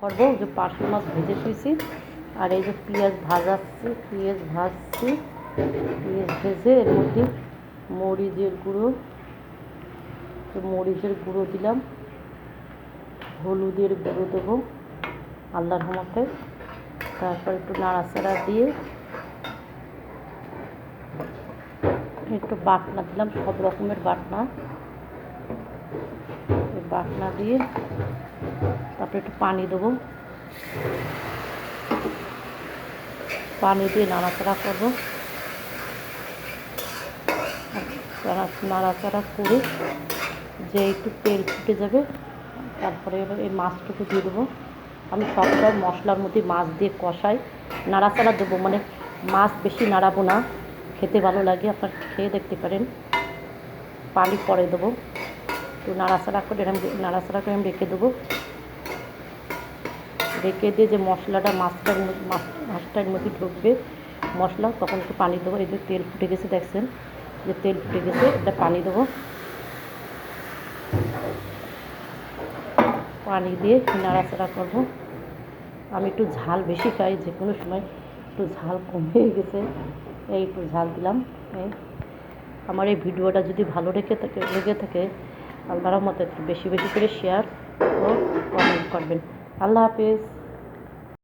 করব যে পার্শে মাছ ভেজে শুয়েছি আর এই যে পেঁয়াজ ভাজাচ্ছি, পেঁয়াজ ভাজছি, পেঁয়াজ ভেজে এর মধ্যে মরিচের গুঁড়ো মরিচের গুঁড়ো দিলাম। হলুদের গুঁড়ো দেবো আল্লাহর রহমতে। তারপর একটু নাড়াচাড়া দিয়ে একটু বাটনা দিলাম, সব রকমের বাটনা। বাটনা দিয়ে তারপরে একটু পানি দেবো পানি দিয়ে নাড়াচাড়া করব নাড়াচাড়া করে যে একটু তেল ফুটে যাবে তারপরে এই মাছটুকু দিয়ে দেবো আমি সবসময় মশলার মধ্যে মাছ দিয়ে কষাই নাড়াচাড়া দেবো মানে মাছ বেশি নাড়াবো না খেতে ভালো লাগে আপনার খেয়ে দেখতে পারেন পানি পরে দেবো তো নাড়াচাড়া করে এরম নাড়াচাড়া করে আমি রেখে দেবো রেখে দিয়ে যে মশলাটা মাছটার মধ্যে- মাছ, মাছটার মধ্যে ঢুকবে, মশলা, তখন একটু পানি দেবো। এই যে তেল ফুটে গেছে, দেখছেন? যে তেল ফুটে গেছে, এটা পানি দেবো। পানি দিয়ে নাড়াচাড়া করব। আমি একটু ঝাল বেশি খাই, যে কোনো সময় একটু ঝাল কমে গেছে। এই একটু ঝাল দিলাম আমার এই ভিডিওটা যদি ভালো রেখে থাকে, লেগে থাকে আল্লাহর মতো একটু বেশি বেশি করে শেয়ার ও কমেন্ট করবেন। আল্লাহ হাফেজ